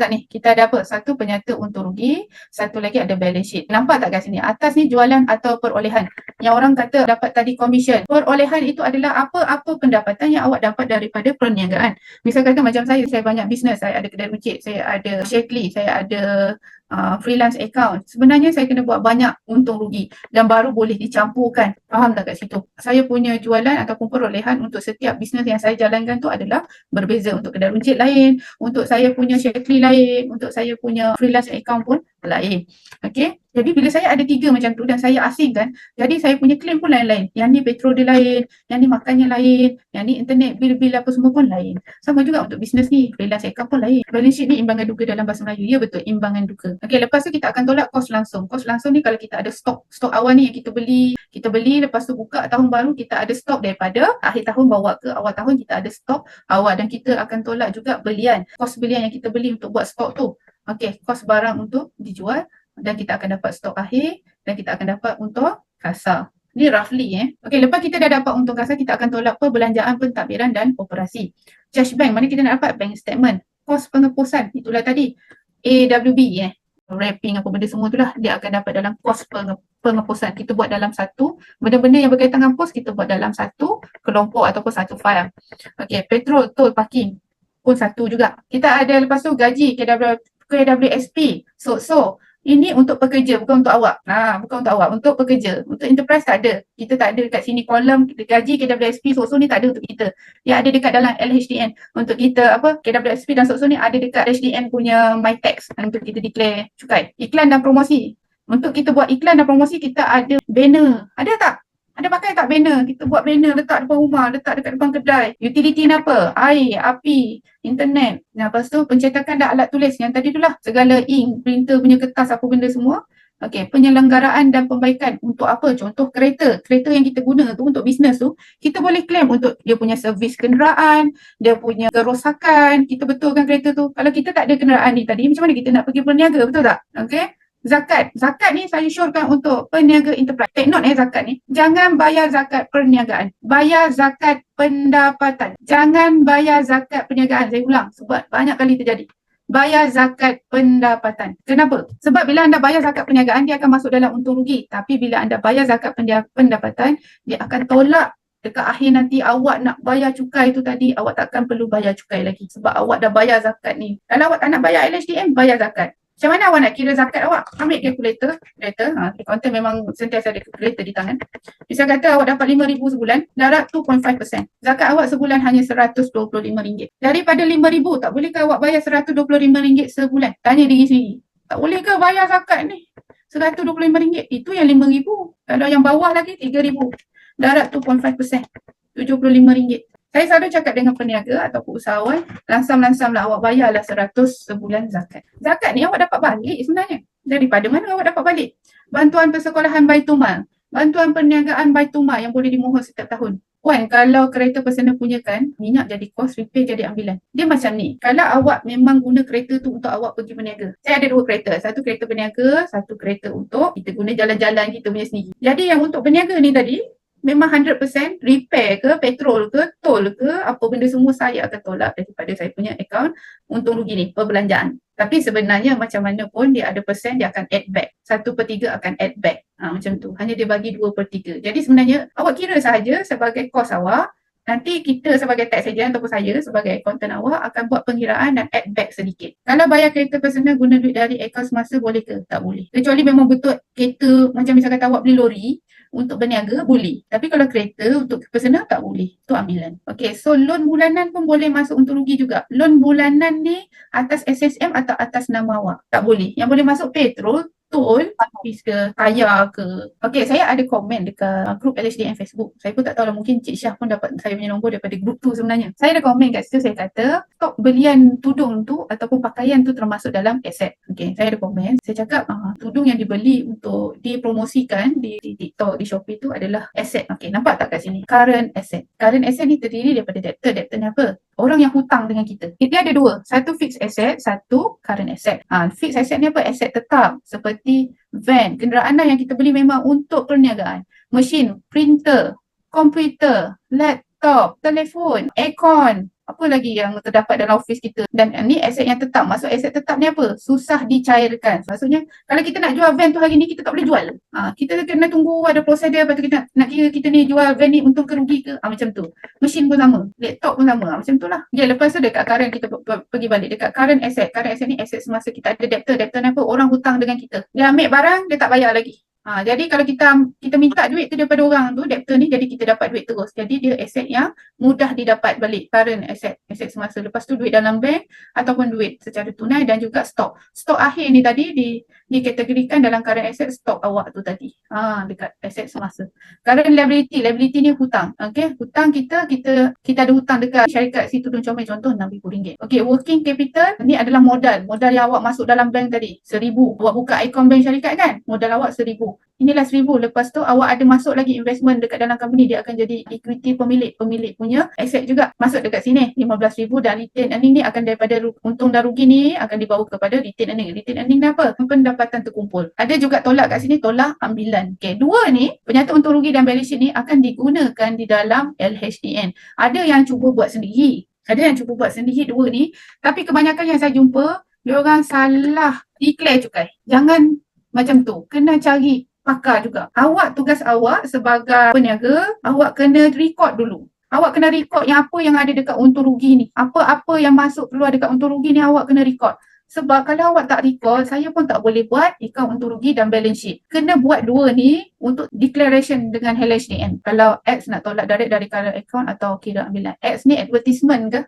Tak ni? Kita ada apa? Satu penyata untung rugi, satu lagi ada balance sheet. Nampak tak kat sini? Atas ni jualan atau perolehan. Yang orang kata dapat tadi commission. Perolehan itu adalah apa-apa pendapatan yang awak dapat daripada perniagaan. Misal kata macam saya, saya banyak bisnes. Saya ada kedai runcit, saya ada shakely, saya ada uh, freelance account. Sebenarnya saya kena buat banyak untung rugi dan baru boleh dicampurkan. Faham tak kat situ? Saya punya jualan ataupun perolehan untuk setiap bisnes yang saya jalankan tu adalah berbeza. Untuk kedai runcit lain, untuk saya punya Shakely lain, untuk saya punya freelance account pun lain. Okay? Jadi bila saya ada tiga macam tu dan saya asingkan, jadi saya punya claim pun lain-lain. Yang ni petrol dia lain, yang ni makannya lain, yang ni internet bil-bil apa semua pun lain. Sama juga untuk bisnes ni, freelance account pun lain. Balance sheet ni imbangan duga dalam bahasa Melayu. Ya betul, imbangan duga. Okay, lepas tu kita akan tolak kos langsung. Kos langsung ni kalau kita ada stok, stok awal ni yang kita beli, kita beli lepas tu buka tahun baru kita ada stok daripada akhir tahun bawa ke awal tahun kita ada stok awal dan kita akan tolak juga belian. Kos belian yang kita beli untuk buat stok tu. Okay, kos barang untuk dijual dan kita akan dapat stok akhir dan kita akan dapat untung kasar. Ni roughly eh. Okay, lepas kita dah dapat untung kasar, kita akan tolak perbelanjaan pentadbiran dan operasi. Cash bank, mana kita nak dapat bank statement. Kos pengepusan, itulah tadi. AWB eh. Wrapping apa benda semua tu lah. Dia akan dapat dalam kos penge- pengepusan. Kita buat dalam satu. Benda-benda yang berkaitan dengan pos, kita buat dalam satu kelompok ataupun satu file. Okay, petrol, tol, parking pun satu juga. Kita ada lepas tu gaji KW, KWSP. So, so ini untuk pekerja bukan untuk awak. Ha, bukan untuk awak, untuk pekerja. Untuk enterprise tak ada. Kita tak ada dekat sini kolom gaji KWSP so ni tak ada untuk kita. Dia ada dekat dalam LHDN untuk kita apa KWSP dan so ni ada dekat HDN punya my tax untuk kita declare cukai. Iklan dan promosi. Untuk kita buat iklan dan promosi kita ada banner. Ada tak? Ada pakai tak banner? Kita buat banner letak depan rumah, letak dekat depan kedai. Utility ni apa? Air, api, internet. Nah, lepas tu pencetakan dah alat tulis yang tadi tu lah. Segala ink, printer punya kertas apa benda semua. Okey, penyelenggaraan dan pembaikan untuk apa? Contoh kereta. Kereta yang kita guna tu untuk bisnes tu, kita boleh claim untuk dia punya servis kenderaan, dia punya kerosakan, kita betulkan kereta tu. Kalau kita tak ada kenderaan ni tadi, macam mana kita nak pergi berniaga, betul tak? Okey. Zakat. Zakat ni saya syorkan untuk peniaga enterprise. Take note eh zakat ni. Jangan bayar zakat perniagaan. Bayar zakat pendapatan. Jangan bayar zakat perniagaan. Saya ulang sebab banyak kali terjadi. Bayar zakat pendapatan. Kenapa? Sebab bila anda bayar zakat perniagaan, dia akan masuk dalam untung rugi. Tapi bila anda bayar zakat pendapatan, dia akan tolak dekat akhir nanti awak nak bayar cukai tu tadi, awak takkan perlu bayar cukai lagi. Sebab awak dah bayar zakat ni. Kalau awak tak nak bayar LHDM, bayar zakat. Macam mana awak nak kira zakat awak? Ambil calculator, calculator, ha, accountant memang sentiasa ada calculator di tangan. Bisa kata awak dapat RM5,000 sebulan, darab 2.5%. Zakat awak sebulan hanya RM125. Daripada RM5,000, tak boleh ke awak bayar RM125 sebulan? Tanya diri sendiri. Tak boleh ke bayar zakat ni? RM125, itu yang RM5,000. Kalau yang bawah lagi RM3,000. Darab 2.5%. RM75. Saya selalu cakap dengan peniaga ataupun usahawan, langsam-langsam lah awak bayarlah 100 sebulan zakat. Zakat ni awak dapat balik sebenarnya. Daripada mana awak dapat balik? Bantuan persekolahan Baitumal. Bantuan perniagaan Baitumal yang boleh dimohon setiap tahun. Wan, kalau kereta personal punya kan, minyak jadi kos, repair jadi ambilan. Dia macam ni. Kalau awak memang guna kereta tu untuk awak pergi berniaga. Saya ada dua kereta. Satu kereta berniaga, satu kereta untuk kita guna jalan-jalan kita punya sendiri. Jadi yang untuk berniaga ni tadi, memang 100% repair ke, petrol ke, tol ke, apa benda semua saya akan tolak daripada saya punya account untung rugi ni, perbelanjaan. Tapi sebenarnya macam mana pun dia ada persen dia akan add back. Satu per tiga akan add back. Ha, macam tu. Hanya dia bagi dua per tiga. Jadi sebenarnya awak kira sahaja sebagai kos awak, nanti kita sebagai tax agent ataupun saya sebagai accountant awak akan buat pengiraan dan add back sedikit. Kalau bayar kereta personal guna duit dari account semasa boleh ke? Tak boleh. Kecuali memang betul kereta macam misalkan awak beli lori, untuk berniaga boleh. Tapi kalau kereta untuk personal tak boleh. Itu ambilan. Okay, so loan bulanan pun boleh masuk untuk rugi juga. Loan bulanan ni atas SSM atau atas nama awak. Tak boleh. Yang boleh masuk petrol, tol, habis ke, tayar ke. Okay, saya ada komen dekat grup LHDN Facebook. Saya pun tak tahu lah mungkin Cik Syah pun dapat saya punya nombor daripada grup tu sebenarnya. Saya ada komen kat situ, saya kata stok belian tudung tu ataupun pakaian tu termasuk dalam aset. Okay, saya ada komen. Saya cakap uh, tudung yang dibeli untuk dipromosikan di, di TikTok, di Shopee tu adalah aset. Okay, nampak tak kat sini? Current asset. Current asset ni terdiri daripada debtor. Debtor ni apa? Orang yang hutang dengan kita. Dia ada dua. Satu fixed asset, satu current asset. Ha, fixed asset ni apa? Aset tetap. Seperti van, kenderaan yang kita beli memang untuk perniagaan. Mesin, printer, komputer, laptop, telefon, aircon, apa lagi yang terdapat dalam office kita? Dan ni aset yang tetap. Maksud aset tetap ni apa? Susah dicairkan. Maksudnya kalau kita nak jual van tu hari ni kita tak boleh jual. Ha, kita kena tunggu ada proses dia lepas tu kita nak, nak kira kita ni jual van ni untung ke rugi ke? Ha, macam tu. Mesin pun sama. Laptop pun sama. Ha, macam tu lah. Ya lepas tu dekat current kita pergi balik. Dekat current asset. Current asset ni asset semasa kita ada debtor debtor ni apa? Orang hutang dengan kita. Dia ambil barang dia tak bayar lagi Ha, jadi kalau kita kita minta duit tu daripada orang tu, debtor ni jadi kita dapat duit terus. Jadi dia aset yang mudah didapat balik, current asset, aset semasa. Lepas tu duit dalam bank ataupun duit secara tunai dan juga stok. Stok akhir ni tadi di dikategorikan dalam current asset stok awak tu tadi. Ha, dekat aset semasa. Current liability, liability ni hutang. Okay, hutang kita, kita kita ada hutang dekat syarikat situ dan comel contoh RM6,000. Okay, working capital ni adalah modal. Modal yang awak masuk dalam bank tadi. RM1,000. Awak buka icon bank syarikat kan? Modal awak RM1,000 inilah seribu lepas tu awak ada masuk lagi investment dekat dalam company dia akan jadi equity pemilik. Pemilik punya aset juga masuk dekat sini RM15,000 dan retain earning ni akan daripada untung dan rugi ni akan dibawa kepada retain earning. Retain earning ni apa? Pendapatan terkumpul. Ada juga tolak kat sini tolak ambilan. Okay. dua ni penyata untung rugi dan balance sheet ni akan digunakan di dalam LHDN ada yang cuba buat sendiri. Ada yang cuba buat sendiri dua ni. Tapi kebanyakan yang saya jumpa dia orang salah declare cukai. Jangan macam tu kena cari pakar juga. Awak tugas awak sebagai peniaga, awak kena record dulu. Awak kena record yang apa yang ada dekat untung rugi ni. Apa-apa yang masuk keluar dekat untung rugi ni awak kena record. Sebab kalau awak tak record, saya pun tak boleh buat ikan untung rugi dan balance sheet. Kena buat dua ni untuk declaration dengan HLHDN. Kalau X nak tolak direct dari current account atau kira ambilan. X ni advertisement ke?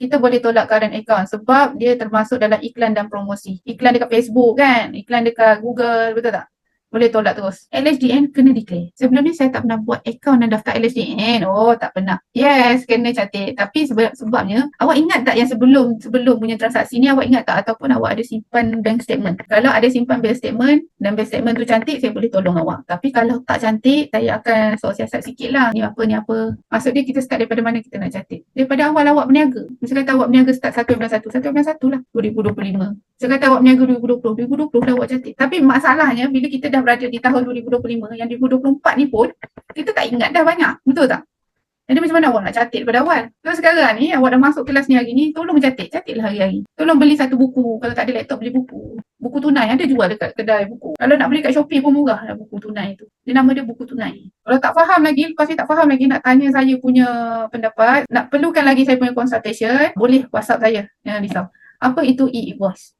Kita boleh tolak current account sebab dia termasuk dalam iklan dan promosi. Iklan dekat Facebook kan, iklan dekat Google, betul tak? Boleh tolak terus. LHDN kena declare. Sebelum ni saya tak pernah buat account dan daftar LHDN. Oh, tak pernah. Yes, kena cantik. Tapi sebab, sebabnya, awak ingat tak yang sebelum sebelum punya transaksi ni, awak ingat tak ataupun awak ada simpan bank statement? Kalau ada simpan bank statement dan bank statement tu cantik, saya boleh tolong awak. Tapi kalau tak cantik, saya akan soal siasat sikit lah. Ni apa, ni apa. Maksud dia kita start daripada mana kita nak cantik. Daripada awal awak berniaga. Misalnya kata awak berniaga start 1 bulan 1. 1 bulan 1 lah. 2025. Saya kata awak berniaga 2020. 2020 dah awak cantik. Tapi masalahnya bila kita dah dah berada di tahun 2025 yang 2024 ni pun kita tak ingat dah banyak. Betul tak? Jadi macam mana awak nak catat pada awal? Kalau sekarang ni awak dah masuk kelas ni hari ni tolong catat. Catatlah hari-hari. Tolong beli satu buku. Kalau tak ada laptop beli buku. Buku tunai ada jual dekat kedai buku. Kalau nak beli kat Shopee pun murah lah buku tunai tu. Dia nama dia buku tunai. Kalau tak faham lagi lepas ni tak faham lagi nak tanya saya punya pendapat nak perlukan lagi saya punya consultation boleh whatsapp saya jangan risau apa itu e-invoice